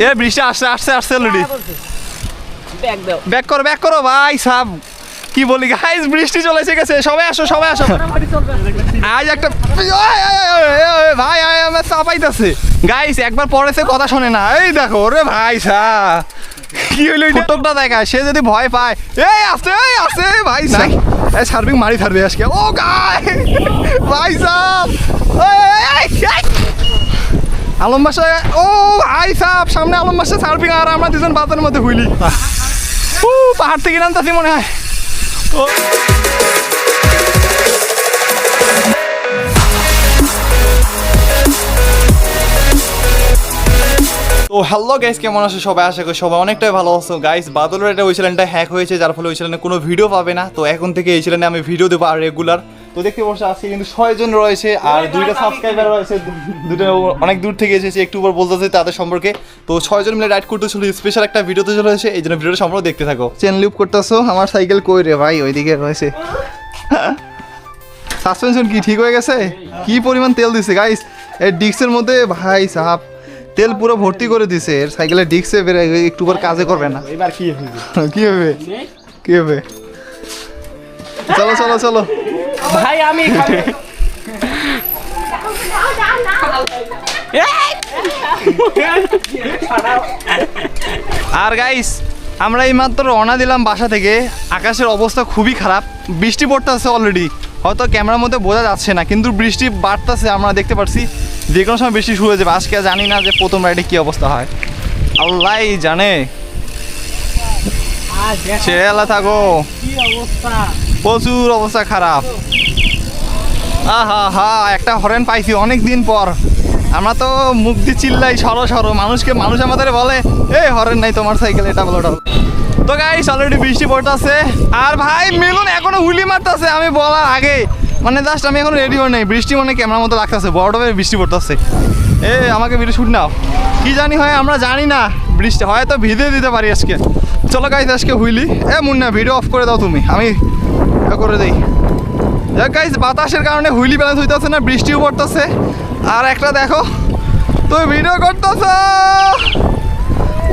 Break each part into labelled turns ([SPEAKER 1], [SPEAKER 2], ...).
[SPEAKER 1] এ বৃষ্টি আসছে আসছে আসছে অলরেডি ব্যাক করো ব্যাক করো ভাই সাব কি বলি গাইস বৃষ্টি চলে এসে গেছে সবাই আসো সবাই আসো আজ একটা ভাই আয় আমার চাপাইতেছে গাইস একবার পরেছে কথা শোনে না এই দেখো ওরে ভাই সা কি হইল ফটোকটা দেখা সে যদি ভয় পায় এই আসছে এই আসছে ভাই সা এই সার্ভিং মারি থাকবে আজকে ও গাই ভাই সাব আলম বাসা, ও ভাই সাব সামনে আলম বাসা সার্ভিং আর আমরা দুজন বাজারের মধ্যে হইলি। ও, পাহাড় থেকে নামতাছি মনে হয়। ও তো হ্যালো গাইস কেমন আছো সবাই? আশা করি সবাই অনেকটাই ভালো আছো। গাইস বাদলের একটা ওই চ্যানেলটা হ্যাক হয়েছে, যার ফলে ওই চ্যানেলে কোনো ভিডিও পাবে না। তো এখন থেকে এই চ্যানেলে আমি ভিডিও দেবো আর রেগুলার তো দেখতে বসে আজকে কিন্তু ছয়জন রয়েছে আর দুইটা সাবস্ক্রাইবার রয়েছে। দুটো অনেক দূর থেকে এসেছে একটু উপর বলতেছে তাদের সম্পর্কে। তো ছয়জন মিলে রাইড করতে চলে স্পেশাল একটা ভিডিওতে চলে এসেছে এই জন্য ভিডিওটা সম্পর্কে দেখতে থাকো। চেন লুপ করতেছো? আমার সাইকেল কই রে ভাই? ওইদিকে রয়েছে। সাসপেনশন কি ঠিক হয়ে গেছে? কি পরিমাণ তেল দিছে গাইস এর ডিস্কের মধ্যে ভাই সাহাব তেল পুরো ভর্তি করে দিছে। এর সাইকেলের ডিস্কে বেড়ে একটু পর কাজে করবে না।
[SPEAKER 2] এবার কি হবে?
[SPEAKER 1] কি হবে? কি হবে? চলো চলো চলো।
[SPEAKER 2] ভাই আমি
[SPEAKER 1] আর গাইস আমরা এই মাত্র রওনা দিলাম বাসা থেকে। আকাশের অবস্থা খুবই খারাপ। বৃষ্টি পড়তেছে অলরেডি হয়তো ক্যামেরার মধ্যে বোঝা যাচ্ছে না কিন্তু বৃষ্টি বাড়তেছে আমরা দেখতে পাচ্ছি যে কোনো সময় বৃষ্টি শুরু হয়ে যাবে। আজকে আর জানি না যে প্রথম রাইডে কী অবস্থা হয়। আল্লাহ জানে।
[SPEAKER 2] দেখ।
[SPEAKER 1] থাকো।
[SPEAKER 2] কি অবস্থা?
[SPEAKER 1] প্রচুর অবস্থা খারাপ। আহা হা একটা হরেন পাইছি অনেক দিন পর। আমরা তো মুখ দিয়ে চিল্লাই সরো সরো, মানুষকে মানুষ আমাদের বলে, এই হরেন নাই তোমার সাইকেল, এটা বলো তো গাইস অলরেডি বৃষ্টি পড়তেছে। আর ভাই, মিলুন এখনও হুলি মারতেছে, আমি বলার আগে। মানে জাস্ট আমি এখন রেডি হয়ে নেই। বৃষ্টি মানে ক্যামেরার মতো লাগতেছে বড়ভাবে বৃষ্টি পড়তেছে। এ, আমাকে ভিডিও শুট নাও। কি জানি হয়, আমরা জানি না বৃষ্টি, হয়তো ভিজে দিতে পারি আজকে। চলো গাইস আজকে হুইলি। এ, মুন্না ভিডিও অফ করে দাও তুমি। আমি করে দেই গাইস বাতাসের কারণে হুইলি ব্যালেন্স হইতেছে না বৃষ্টিও পড়তেছে আর একটা দেখো তুমি ভিডিও করতেছ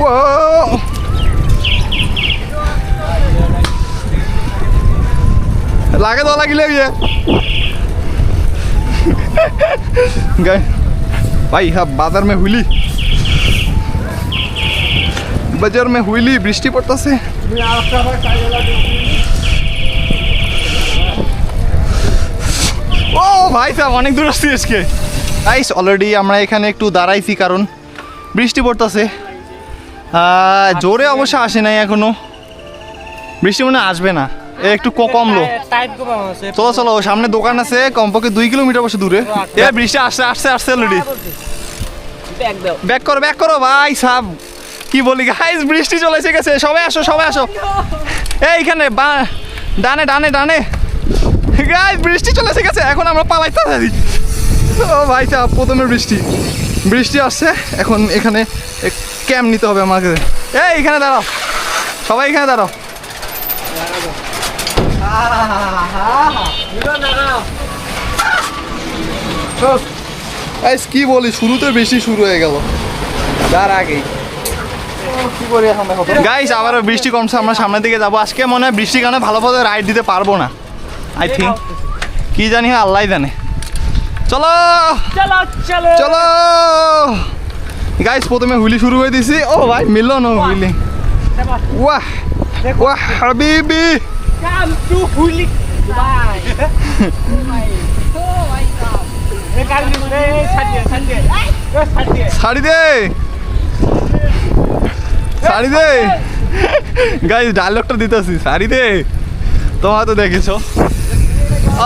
[SPEAKER 1] ও লাগে তো লাগিলে গিয়ে गाय भाई हाँ बाजार में हुईली বাজার মে হুইলি বৃষ্টি পড়তেছে ও ভাই সাহেব অনেক দূর আসছি আজকে। আইস অলরেডি আমরা এখানে একটু দাঁড়াইছি কারণ বৃষ্টি পড়তেছে। জোরে অবশ্য আসে নাই এখনও। বৃষ্টি মনে আসবে না এ একটু ক- কমলো চলো চলো সামনে দোকান আছে কমপক্ষে দুই কিলোমিটার বসে দূরে। এ বৃষ্টি আসছে আসছে আসছে অলরেডি ব্যাক করো ব্যাক করো ভাই সাব কি বলি গাইস বৃষ্টি চলে এসে গেছে। সবাই আসো সবাই আসো। এইখানে বা ডানে ডানে ডানে। গাইস বৃষ্টি চলে এসে গেছে এখন আমরা পালাইতে পারি ও ভাই প্রথমে বৃষ্টি। বৃষ্টি আসছে এখন এখানে ক্যাম্প নিতে হবে আমাকে। এই এখানে দাঁড়াও। সবাই এখানে দাঁড়াও। কি বলি শুরুতে বেশি শুরু হয়ে গেল। তার আগেই। গাইস আবারও বৃষ্টি কমছে আমরা সামনের দিকে যাব। আজকে মনে হয় বৃষ্টির কারণে ভালোভাবে রাইড দিতে পারব না। আই থিঙ্ক কি জানি আল্লাহ জানে। চলো!
[SPEAKER 2] চলো চলো।
[SPEAKER 1] চলো! গাইস প্রথমে হুইলি শুরু হয়ে দিছি। ও ভাই মিললো না হুইলি। ওয়াহ ওয়াহ হাবিবি।
[SPEAKER 2] কাম টু গাড়ি এ ছাড়
[SPEAKER 1] দে। গাইস ডায়লগটা দিতেছি। দে। তোমার তো দেখেছ।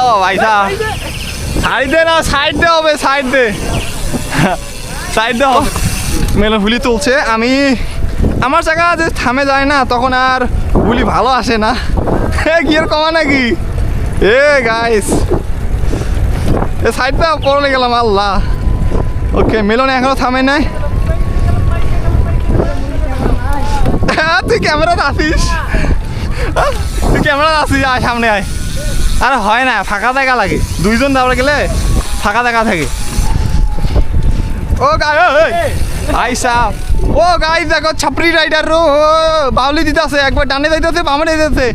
[SPEAKER 1] ও ভাই সাহ শাড়ি দে না, সাইড দে হবে, সাইড। দে সাইড দে হবে। মেলে হুলি তুলছে। আমি আমার জায়গা যে থামে যায় না, তখন আর হুলি ভালো আসে না। গিয়ার কমা নাকি? এ গাইস এ, সাইডটা পড়লে গেলাম, আল্লাহ। ওকে, মিলন এখনও থামে নাই। তুই ক্যামেরাতে আসিস? তুই ক্যামেরা আসিস, আয়, সামনে আয়। আরে হয় না ফাঁকা দেখা লাগে। দুইজন দাঁড়া গেলে ফাঁকা দেখা থাকে। ও ভাই সাহ ও গাইস দেখো ছাপড়ি রাইডার রো বাউলি দিতে আছে একবার ডানে যাইতেছে বামে যাইতেছে।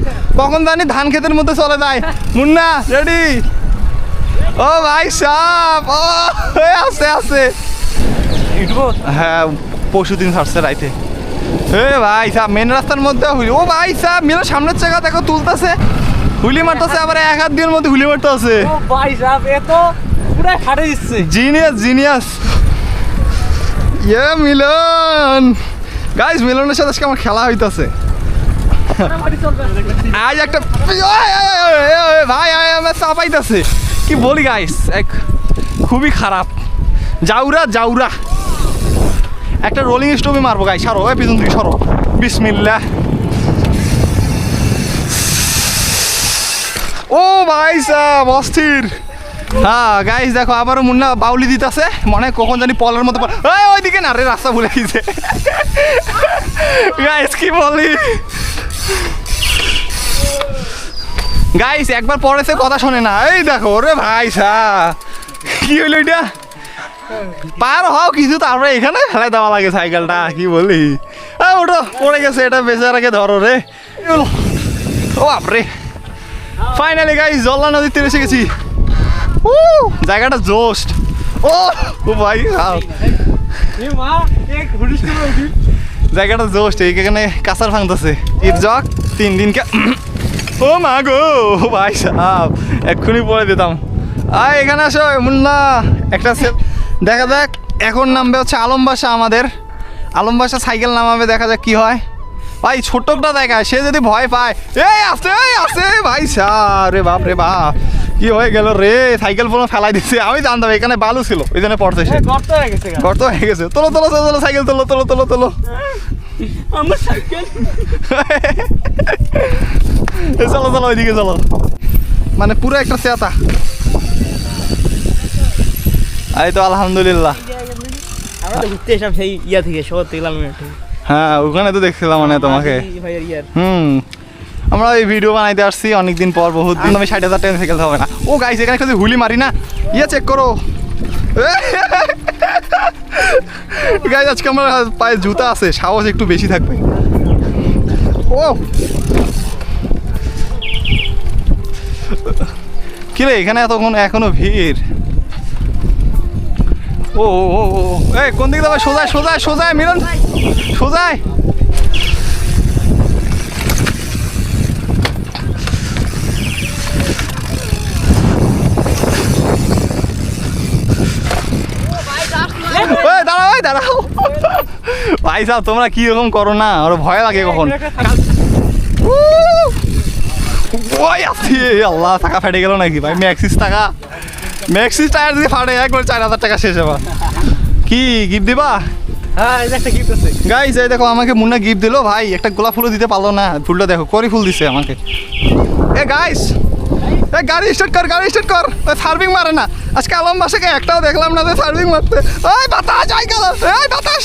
[SPEAKER 1] কখন জানি ধান ক্ষেতের মধ্যে চলে যায়। মুন্না রেডি ও ভাই সাহ ও আছে আছে হ্যাঁ পরশু দিন ছাড়ছে রাইতে। এ ভাই সাহ মেন রাস্তার মধ্যে ও ভাই সাহ মেলো সামনের জায়গা দেখো তুলতেছে। হুলি মারতেছে আবার এক হাত দিনের মধ্যে হুলি মারতেছে।
[SPEAKER 2] ও ভাই সাহেব এ তো পুরাই ফাটে দিচ্ছে।
[SPEAKER 1] Genius genius. ইয়ে মিলন। গাইস মিলনের সাথে আজকে আমার খেলা হইতাছে। আজ একটা ভাই আমার চাপাইতাছে কি বলি গাইস এক খুবই খারাপ। জাউরা জাউরা। একটা রোলিং স্টোভে মারবো গাই সারো পিছন থেকে সরো। বিসমিল্লা ও ভাই সাহ অস্থির। হ্যাঁ গাইস দেখো, আবারও মুন্না বাউলি দিতেছে। মনে হয় কখন জানি পলের মতো ওইদিকে না রে, রাস্তা ভুলে গেছে। গাইস কি বলি? গাইস একবার পরেছে কথা শোনে না। এই দেখো রে ভাই সা কি হইল এটা? পার হও কিছু তারপরে এখানে ফেলে দেওয়া লাগে সাইকেলটা, কি বলি? ওটো পড়ে গেছে, এটা বেচারাকে ধরো রে। ও বাপরে। ফাইনালি গাইস জল্লা নদীর তীরে এসে গেছি। উ, জায়গাটা জোস্ট। ও ও ভাই জায়গাটা জোস্ট এইখানে কাঁচার ভাঙতেছে। ঈদ জগ তিন দিনকে ও মা গো ভাই সাহ এক্ষুনি পরে দিতাম। আয় এখানে আসো মুন্না। একটা দেখা যাক এখন নামবে হচ্ছে আলম বাসা আমাদের। আলম বাসা সাইকেল নামাবে দেখা যাক কি হয়। ভাই ছোটটা দেখায় সে যদি ভয় পায়। এই আসে এই আসে ভাই রে বাপ রে বাপ। কি হয়ে গেল রে? সাইকেল পুরো ফেলাই দিচ্ছে। আমি জানতাম এখানে বালু ছিল ওই জন্য পড়তে সে।
[SPEAKER 2] গর্ত হয়ে গেছে।
[SPEAKER 1] গর্ত হয়ে গেছে। তোলো তোলো তোলো সাইকেল তোলো তোলো তোলো তোলো।
[SPEAKER 2] আমার সাইকেল।
[SPEAKER 1] চলো চলো ওইদিকে চলো। মানে পুরো একটা চেতা। এই তো আলহামদুলিল্লাহ।
[SPEAKER 2] আমরা তো ঘুরতে এসব সেই ইয়া থেকে শহর থেকে থেকে।
[SPEAKER 1] হ্যাঁ ওখানে তো দেখছিলাম মানে তোমাকে। হুম আমরা এই ভিডিও বানাইতে আসছি অনেকদিন পর বহুত দিন। আমি ষাট হাজার টাকা সাইকেল হবে না। ও গাইছে এখানে একটা হুলি মারি না। ইয়ে চেক করো। গাইজ আজকে আমার পায়ে জুতা আছে সাহস একটু বেশি থাকবে। ও! কিরে এখানে এতক্ষণ এখনও ভিড়? ও ও ও এই, কোন দিকে যাবে? সোজায় সোজায় সোজায়, মিলন। সোজায়। দাঁড়াও দাঁড়াও। ভাই সাহেব, তোমরা কি রকম করো না? ওর ভয় লাগে কখন। আল্লাহ, টাকা ফেটে গেল নাকি? ভাই, ম্যাক্সিস টাকা। ম্যাক্সিস টায়ার দিয়ে ফাটে একবার চার হাজার টাকা শেষ এবার। কি গিফট দিবা?
[SPEAKER 2] হ্যাঁ এই
[SPEAKER 1] দেখো আমাকে মুন্না গিফট দিলো। ভাই একটা গোলাপ ফুলও দিতে পারল না। ফুলটা দেখো করি ফুল দিছে আমাকে। এ গাইস এ গাড়ি স্টার্ট কর গাড়ি স্টার্ট কর। সার্ভিং মারে না। আজকে আলম বাসাকে একটাও দেখলাম না সার্ভিং মারতে। ওই বাতাস যাই গেল। এই বাতাস।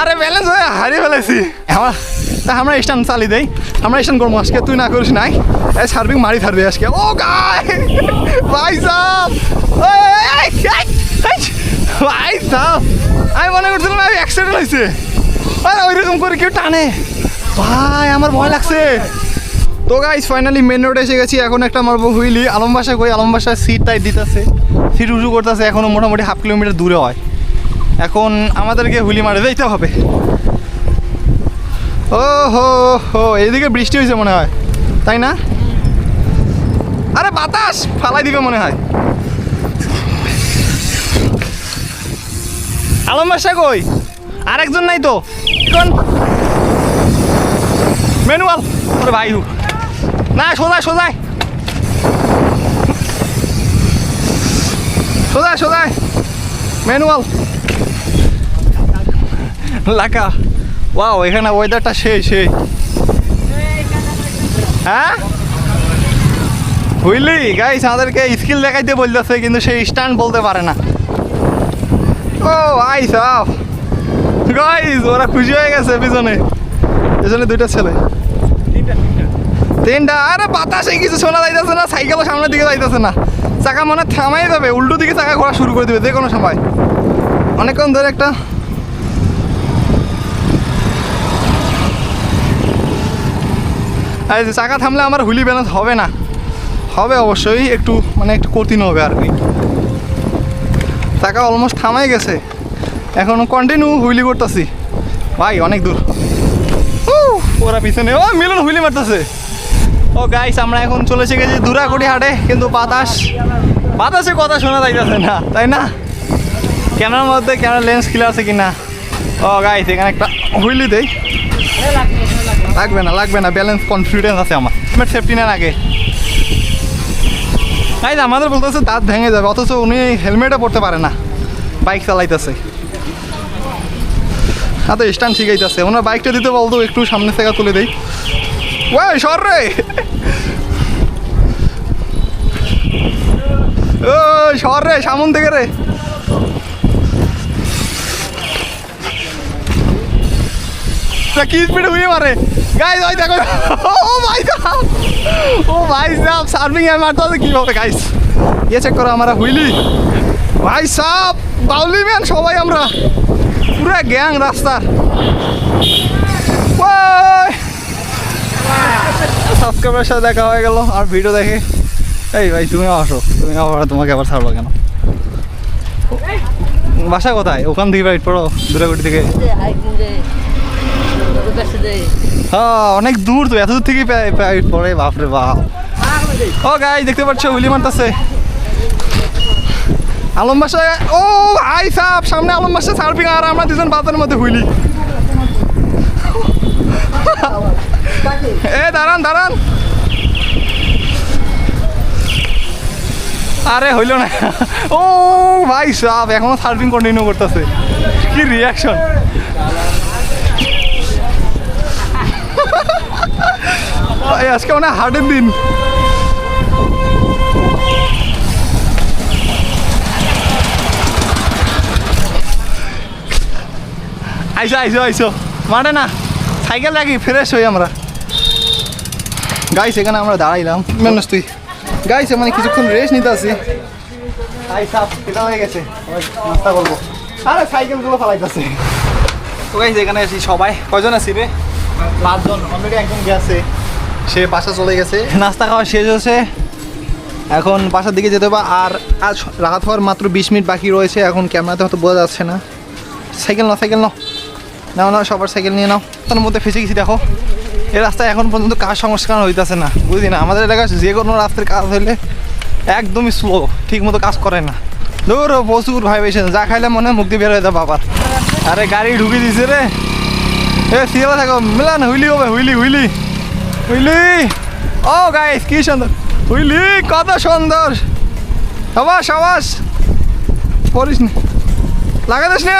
[SPEAKER 1] আরে ব্যালেন্স হয়ে হারিয়ে ফেলেছি। আমরা তা আমরা স্টান চালিয়ে দেই। আমরা স্টান করব আজকে, তুই না করিস নাই। এই সার্ভিং মারি থাকবে আজকে। ও, গাই! ভাই সাহ ভাই সাহ আমি মনে করছিলাম আমি অ্যাক্সিডেন্ট হয়েছে আরে ওইরকম করে কেউ টানে। ভাই, আমার ভয় লাগছে। তো গাইস ফাইনালি মেন রোডে এসে গেছি। এখন একটা মারবো হুইলি, আলম বাসা কই আলমবাসায় সিট টাইট দিতেছে। সিট উঁচু করতেছে এখনও মোটামুটি হাফ কিলোমিটার দূরে হয়। এখন আমাদেরকে হুইলি মারে যেতে হবে। ও হো হো এইদিকে বৃষ্টি হয়েছে মনে হয়। তাই না? আরে বাতাস! ফালাই দিবে মনে হয়। আলম বাসা কই? আরেকজন নাই তো? ম্যানুয়াল ওরে ভাই। না, সোজা সোজায় সোজায় সোজায় ম্যানুয়াল লাকা। ওয়াও এখানে ওয়েদারটা সেই সেই। হ্যাঁ? বুঝলি গাইস আমাদেরকে স্কিল দেখাইতে বলতেছে, কিন্তু সেই স্ট্যান্ড বলতে পারে না। ও আই সাফ গাইস ওরা খুশি হয়ে গেছে পিছনে। পিছনে দুইটা ছেলে।
[SPEAKER 2] তিনটা।
[SPEAKER 1] আরে বাতাসে কিছু শোনা যাইতেছে না সাইকেলও সামনের দিকে যাইতেছে না। চাকা মনে থামাই যাবে উল্টো দিকে চাকা ঘোরা শুরু করে দেবে, যে কোনো সময়। অনেকক্ষণ ধরে একটা এই যে চাকা থামলে আমার হুইলি ব্যালেন্স হবে না। হবে অবশ্যই, একটু মানে একটু কঠিন হবে আর কি। চাকা অলমোস্ট থামাই গেছে। এখন কন্টিনিউ হুইলি করতেছি। ভাই, অনেক দূর। ওরা পিছনে, ও, মিলন হুইলি মারতেছে। ও গাইস আমরা এখন চলে গেছি দূরাকুটি হাটে, কিন্তু বাতাস বাতাসে কথা শোনা যাইতেছে না, তাই না? ক্যামেরার মধ্যে ক্যামেরা লেন্স ক্লিয়ার আছে কিনা? ও গাইস এখানে একটা হুইলি দেই। লাগবে না লাগবে না ব্যালেন্স কনফিডেন্স আছে আমার। হেলমেট সেফটি নেন আগে। গাইস আমাদের বলতেছে দাঁত ভেঙে যাবে, অথচ উনি হেলমেটও পরতে পারে না। বাইক চালাইতেছে। হ্যাঁ তো, স্ট্যান্ড শিখাইতেছে ওনার বাইকটা দিতে বলতো একটু সামনে থেকে তুলে দেই। ওই, সর রে! ও সর রে, সামন থেকে রে। কি স্পিডে উড়িয়ে মারে? গাইস ওই দেখো। ও ভাই ও ভাই সাহেব সার্ভিং এ মারতে হবে গাইস ইয়ে চেক করো আমরা, হুইলি। ভাই সাহেব বাউলি ম্যান সবাই আমরা। পুরো গ্যাং রাস্তার সাবস্ক্রাইবার সাথে দেখা হয়ে গেল, আর ভিডিও দেখে। এই ভাই, তুমি আসো, তুমি আবার তোমাকে আবার ছাড়বো কেন? বাসা কোথায়? ওখান থেকে রাইট পড়ো দূরাগুটি থেকে। হ্যাঁ অনেক দূর তো এত দূর থেকে পড়ে, বাপরে বাপ। ও গাই দেখতে পাচ্ছ হুইলি মারতেছে। আলম বাসায় ও ভাই সাপ, সামনে আলম বাসায় সার্ফিং, আর আমরা দুজন বাতার মধ্যে হুইলি। এ, দাঁড়ান দাঁড়ান। আরে, হইল না। ও, ভাই সাপ, এখনও সার্ফিং কন্টিনিউ করতেছে। কি রিয়াকশন ভাই আজকে মানে হার্ডের দিন। আইসো আইসো আইসো। মানে না সাইকেল রাখি ফ্রেশ হই আমরা। গাইস এখানে আমরা দাঁড়াইলাম। মানুষ তুই। গাইস মানে কিছুক্ষণ রেস্ট নিতে আসি আই সাপ কেটা হয়ে গেছে। করব। আরে ফালাইতেছে। তো এখানে আছি সবাই। কয়জন আছি রে? সে বাসা চলে গেছে। নাস্তা খাওয়া শেষ হয়েছে। এখন বাসার দিকে যেতে হবে। আর আজ রাত হওয়ার মাত্র বিশ মিনিট বাকি রয়েছে। এখন ক্যামেরাতে হয়তো বোঝা যাচ্ছে না। সাইকেল নাও সাইকেল নাও। নাও নাও, সবার সাইকেল নিয়ে নাও। তার মধ্যে ফেসে গেছি, দেখো। এই রাস্তায় এখন পর্যন্ত কাজ সংস্কার হইতেছে না, বুঝলি না? আমাদের এলাকায় যে কোনো রাস্তার কাজ হইলে একদমই স্লো ঠিক মতো কাজ করে না। দূর প্রচুর ভাই ভাইবেশন যা খাইলে মনে দিয়ে বের হয়ে যাবে বাবার আরে, গাড়ি ঢুকে দিছে রে। এ সিএলা থাকো মিলান হুইলি হবে, হুইলি হুইলি। হুইলি। ও গাইস কি সুন্দর হুইলি, কত সুন্দর সবাস সবাস। পড়িস না। লাগা দিস না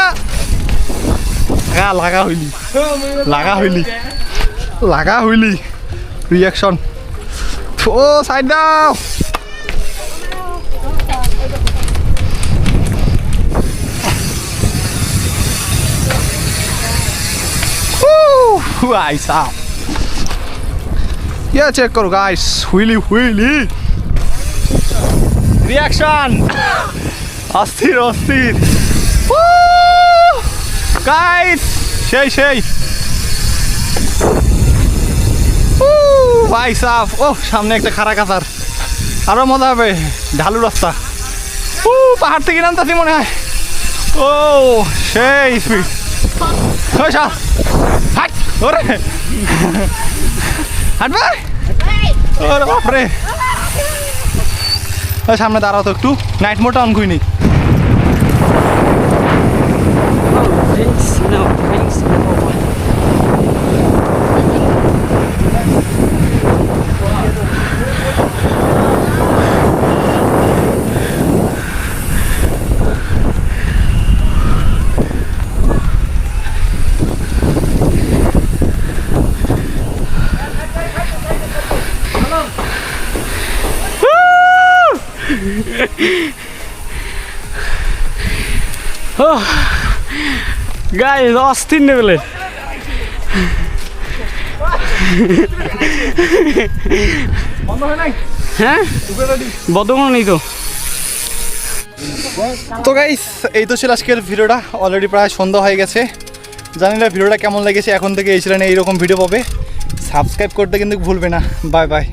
[SPEAKER 1] লাগা লাগা হইলি। লাগা হইলি। লাগা হইলি। রিয়াকশন ও সাইড দাও। হুইলি হুইলি রিয়াকশন অস্থির অস্থির গাইস সেই সেই ভাই সাফ ও সামনে একটা খারা কাতার। আরও মজা হবে। ঢালু রাস্তা। ও পাহাড় থেকে নামতাছি মনে হয়। ও সেই স্পিড ওরে। হাঁটবে? ওরে বাপরে। সামনে দাঁড়াও তো একটু। নাইট মোডটা অন করিনি।
[SPEAKER 3] গাইস অস্থির লেভেলের হ্যাঁ? বদমন নেই তো।
[SPEAKER 1] তো গাইস এই তো ছিল আজকের ভিডিওটা। অলরেডি প্রায় সন্ধ্যা হয়ে গেছে। জানি না ভিডিওটা কেমন লেগেছে, এখন থেকে এই চ্যানেলে এইরকম ভিডিও পাবে। সাবস্ক্রাইব করতে কিন্তু ভুলবে না। Bye bye